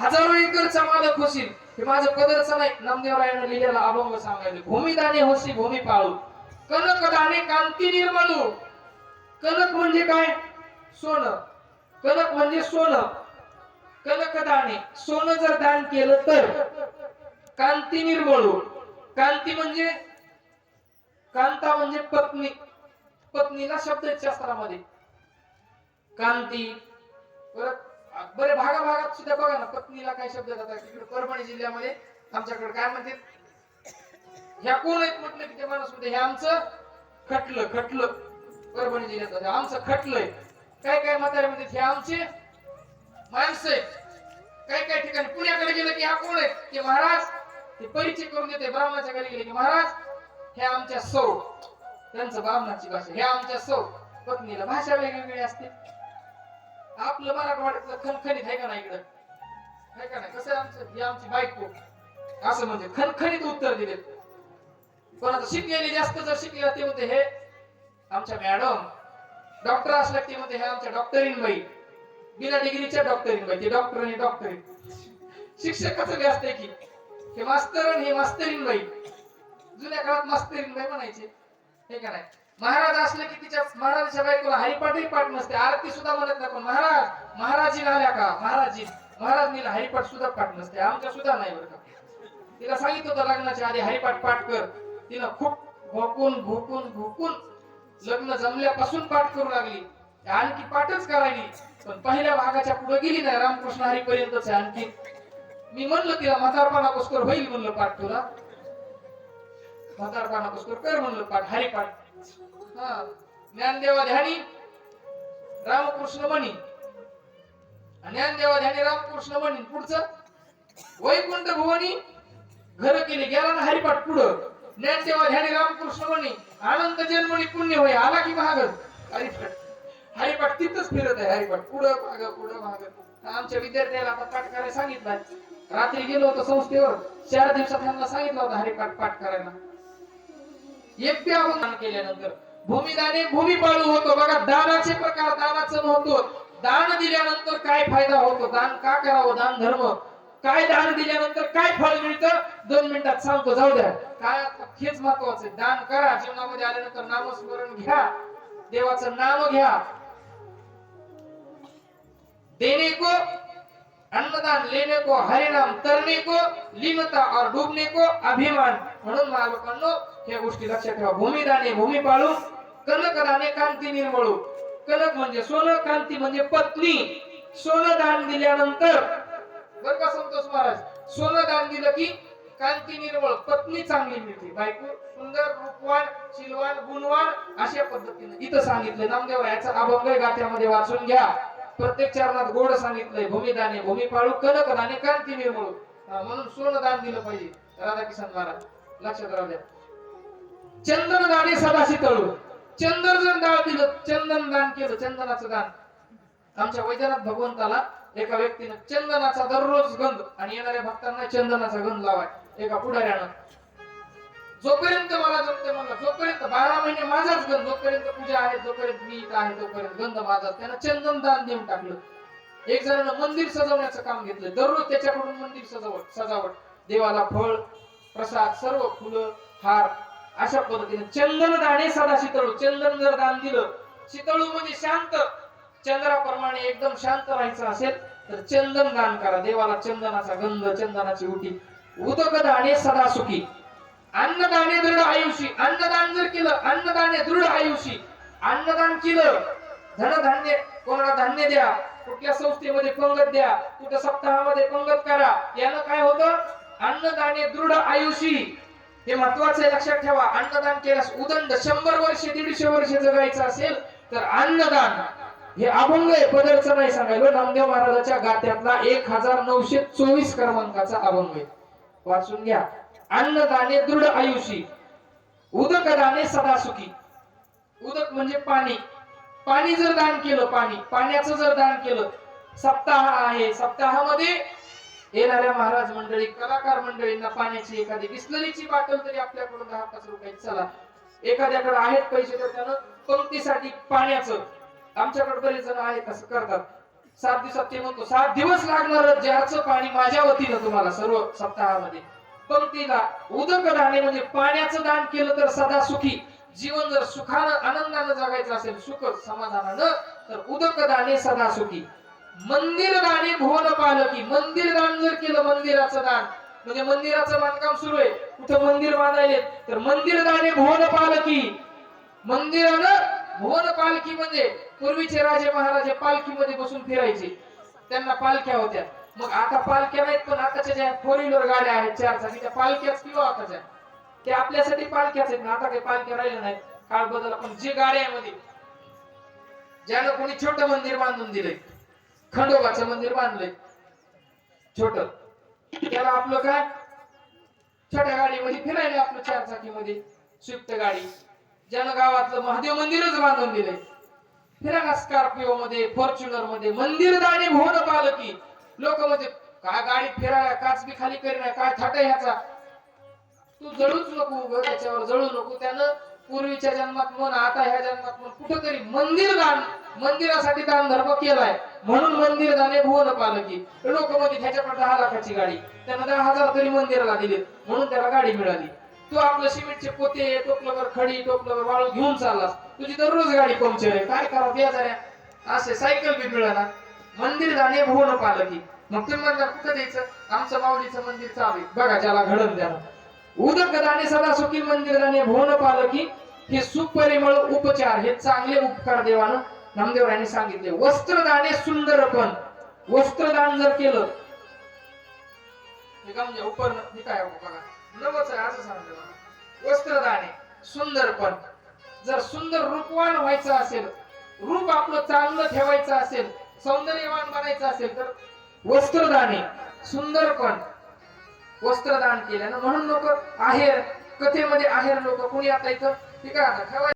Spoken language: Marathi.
हजारो एकरचा मालक होशील. हे माझं पदरचं नाही. नामदेवरायानं लिहिलेला अभंग सांगायचे. भूमिदाने होशी भूमी पाळू कनक दाणे कांती निर्माणू कनक म्हणजे काय? सोनं. कनक म्हणजे सोनं. कनक दाणे सोनं जर दान केलं तर? कांती निर्मळू कांती म्हणजे? कांता म्हणजे पत्नी. पत्नीला शब्द शास्त्रामध्ये. कांती. परत बरे भागाभागात सुद्धा बघा ना पत्नीला काय शब्द जातात इकडे परभणी जिल्ह्यामध्ये आमच्याकडे काय म्हणते? ह्या कोण आहेत म्हटलं की ते माणूस म्हणते हे आमचं खटलं खटलं. परभणी जिल्ह्यात आमचं खटलंय काय काय म्हातारे म्हणते हे आमचे माणसं आहेत. काही काही ठिकाणी पुण्याकडे गेलं की हा कोण आहेत? ते महाराज. ते परिचय करून देते ब्राह्मणाच्या घरी गेले की महाराज हे आमच्या सौ. त्यांचं ब्राह्मणाची भाषा हे आमच्या सौ. पत्नीला भाषा वेगवेगळी असते. आपलं मराठवाड्यातलं खणखणीत आहे का नाही इकडं? आहे का नाही? कसं आमचं? ही आमची बायको. असं म्हणजे खणखणीत उत्तर दिले. पण आता शिकलेले जास्त जर शिकले ते म्हणते हे आमच्या मॅडम डॉक्टर असल्या ते म्हणते हे आमच्या डॉक्टरीन बाई. बिना डिग्रीच्या डॉक्टरीन बाई. ते डॉक्टर आणि डॉक्टरीन शिक्षकाचं बी असते की हे मास्तर आणि हे मास्तरीन बाई. जुन्या काळात मास्तरीन बाई म्हणायचे. हे का नाही? महाराज असले की तिच्या महाराजाच्या बायकोला हरिपाठही पाठ नसते. आरती सुद्धा म्हणत नाही पण महाराज महाराजी आल्या का? महाराजी महाराजनीला हरिपाठ सुद्धा पाठ नसते. आमच्या सुद्धा नाही बरं का? तिला सांगितलं होतं लग्नाच्या आधी हरिपाठ पाठ कर. तिनं खूप भोकून भोकून भोकून लग्न जमल्यापासून पाठ करू लागली. आणखी पाठच करायली. पण पहिल्या भागाच्या पुढे गेली नाही. रामकृष्ण हरीपर्यंतच आहे आणखी. मी म्हणलं तिला म्हातारपणा पुष्कर होईल म्हणलं पाठ तुला. म्हातारपणा पुष्कर कर म्हणलं पाठ. हरिपाठ ज्ञानदेवा ध्यानी रामकृष्ण म्हणी. ज्ञानदेवा ध्यानी रामकृष्ण म्हणी. पुढचं? वैकुंठ भुवनी घर केले. गेला ना हरिपाठ पुढं. ज्ञानदेवा ध्यानी रामकृष्ण म्हणी. आनंद जन्मणी पुण्य होय. आला की महाग हरिपाठ. हरिपाठ तिथंच फिरत आहे. हरिपाठ पुढं माग पुढं माग. आमच्या विद्यार्थ्याला आता पाठ करायला सांगितलंय. रात्री गेलो होतो संस्थेवर. चार दिवसात त्यांना सांगितलं होतं हरिपाठ पाठ करायला. एकटे आव्हान केल्यानंतर भूमिदाने भूमी पाळू होतो. बघा दानाचे प्रकार दानाचं होतो दान दिल्यानंतर काय फायदा होतो? दान का करावं? दान धर्म. काय दान दिल्यानंतर काय फळ मिळतं? दोन मिनिटात सांगतो जाऊ द्या. काय हेच महत्वाचं आहे. दान करा जीवनामध्ये आल्यानंतर नामस्मरण घ्या. देवाचं नाम घ्या. देने को अन्नदान लेने को हरिनाम तरणे को लिमता और डूबने को अभिमान. म्हणून मालकांनो या गोष्टी लक्षात ठेवा. भूमिदाने भूमी पाळू कनक दाने कांती निर्मळू. कनक म्हणजे सोनं कांती म्हणजे पत्नी. सोनं दान दिल्यानंतर बर का संतोष महाराज? सोनं दान दिलं की कांती निर्मळ पत्नी चांगली मिळते. बायको सुंदर रूपवान शिलवान गुणवान अशा पद्धतीने. इथं सांगितलं नामदेव याचा अभंग गाथ्यामध्ये वाचून घ्या. प्रत्येक चरणात गोड सांगितलंय भूमिदाने भूमी पाळू कनक दाने कांती निर्मळू. म्हणून सोनं दान दिलं पाहिजे. राधाकिशन महाराज लक्षात राहू द्या. चंदन दाणे सदाशी तळू. चंदन जर दान दिलं चंदन दान केलं चंदनाचं दान आमच्या वैद्यनाथ भगवंताला एका व्यक्तीनं चंदनाचा दररोज गंध आणि येणाऱ्या भक्तांना चंदनाचा गंध लावाय एका पुढाऱ्यानं. जोपर्यंत मला जमते म्हणलं जोपर्यंत बारा महिने माझाच गंध जोपर्यंत पूजा आहे जोपर्यंत मी इथं आहे तोपर्यंत गंध माझा त्यानं चंदन दान देऊन टाकलं. एक जणांना मंदिर सजवण्याचं काम घेतलं. दररोज त्याच्याकडून मंदिर सजावट सजावट. देवाला फळ प्रसाद सर्व फुलं हार अशा पद्धतीने चंदन दाणे सदा शीतळू. चंदन जर दान दिलं शीतळू म्हणजे शांत. चंद्राप्रमाणे एकदम शांत राहायचं असेल तर चंदन दान करा. देवाला चंदनाचा गंध चंदनाची उटी उदक दाणे सदा सुखी. अन्नदाने दृढ आयुषी. अन्नदान जर केलं अन्नदाने दृढ आयुषी. अन्नदान केलं धनधान्य कोणाला धान्य द्या कुठल्या संस्थेमध्ये पंगत द्या कुठल्या सप्ताहामध्ये पंगत करा यानं काय होतं? अन्नदाने दृढ आयुषी. हे महत्वाचं आहे लक्षात ठेवा. अन्नदान केल्यास उदंड शंभर वर्ष दीडशे वर्ष जगायचं असेल तर अन्नदान हे अभंग आहे पदरचं नाही सांगायलो हो, नामदेव महाराजाच्या गात्यातला एक हजार नऊशे चोवीस क्रमांकाचा अभंग आहे. वाचून घ्या. अन्नदाने दृढ आयुषी उदक दाने सदा सुखी उदक म्हणजे पाणी. पाणी जर दान केलं पाणी. पाण्याचं जर दान केलं सप्ताह आहे. सप्ताहामध्ये येणाऱ्या महाराज मंडळी कलाकार मंडळींना पाण्याची एखादी बिस्लरीची बाटल तरी आपल्याकडून दहा पाच रुपयाची चला. एखाद्याकडे आहेत पैसे तर त्यानं पंक्तीसाठी पाण्याचं. आमच्याकडे बरेच जण आहेत असं करतात. सात दिवसात ते म्हणतो सात दिवस लागणार ज्याचं पाणी माझ्या वतीनं तुम्हाला सर्व सप्ताहामध्ये. पंक्तीला उदक राहणे म्हणजे पाण्याचं दान केलं तर सदा सुखी. जीवन जर सुखानं आनंदानं जगायचं असेल सुख समाधानानं तर उदक दाने सदा सुखी. मंदिर दाने भुवन पालकी मंदिर दान जर केलं मंदिराचं दान म्हणजे मंदिराचं बांधकाम सुरू आहे कुठं मंदिर बांधायले तर मंदिर दाने भुवन पालकी मंदिरानं भुवन पालखी म्हणजे पूर्वीचे राजे महाराजे पालखीमध्ये बसून फिरायचे. त्यांना पालख्या होत्या. मग आता पालख्या नाहीत पण आताच्या ज्या फोर व्हीलर गाड्या आहेत चार चाकीच्या पालख्याच किंवा आताच्या? ते आपल्यासाठी पालख्याच आहेत ना आता काही पालख्या राहिल्या नाहीत. काळ बदल पण जे गाड्यामध्ये ज्यानं कोणी छोट मंदिर बांधून दिलंय खंडोबाचं मंदिर बांधलंय. छोट. त्याला आपलं काय? छोट्या गाडीमध्ये फिरायला आपलं चार चाकीमध्ये स्विफ्ट गाडी. ज्यानं गावातलं महादेव मंदिरच बांधून दिलंय. फिरायला स्कॉर्पिओ मध्ये फॉर्च्युनरमध्ये मंदिर दाणे भुवन पालकी लोक म्हणजे काय गाडी फिरायला काच बी खाली करीना काय थाटा ह्याचा? तू जळूच नको उभं त्याच्यावर जळू नको. त्यानं पूर्वीच्या जन्मात म्हण आता ह्या जन्मात म्हण कुठंतरी मंदिर दान मंदिरासाठी दान धर्म केलाय. म्हणून मंदिर जाणे भुवन पालकी लोक मध्ये त्याच्याकडे दहा लाखाची गाडी. त्यानं दहा हजार तरी मंदिराला दिले. म्हणून त्याला गाडी मिळाली. तू आपलं सिमेंटचे पोते टोपलंवर खडी टोपलंवर वाळू घेऊन चाललास. तुझी दररोज गाडी पंक्चर आहे. काय करा बेजाऱ्या? असे सायकल बी मिळाला. मंदिर जाणे भुवन पालकी मग तुम्ही म्हणता कुठं द्यायचं? आमचं माऊलीचं मंदिर चालू आहे. बघा ज्याला घडण द्या उदक दाने सदा सुखी मंदिर दाने भुवन पालकी हे सुपरिमळ उपचार हे चांगले उपकार देवानं नामदेवरायांनी सांगितले वस्त्रदाने सुंदरपण वस्त्रदान जर केलं हे म्हणजे उपर काय बघा? नवच आहे असं सांगते वस्त्रदाने सुंदरपण जर सुंदर रूपवान व्हायचं असेल रूप आपलं चांगलं ठेवायचं असेल सौंदर्यवान बनायचं असेल तर वस्त्रदाने सुंदरपण वस्त्रदान केल्यानं म्हणून लोक आहेर कथेमध्ये आहेर लोक. कोणी आता इथं ठीक आहे आता ठेवायचं?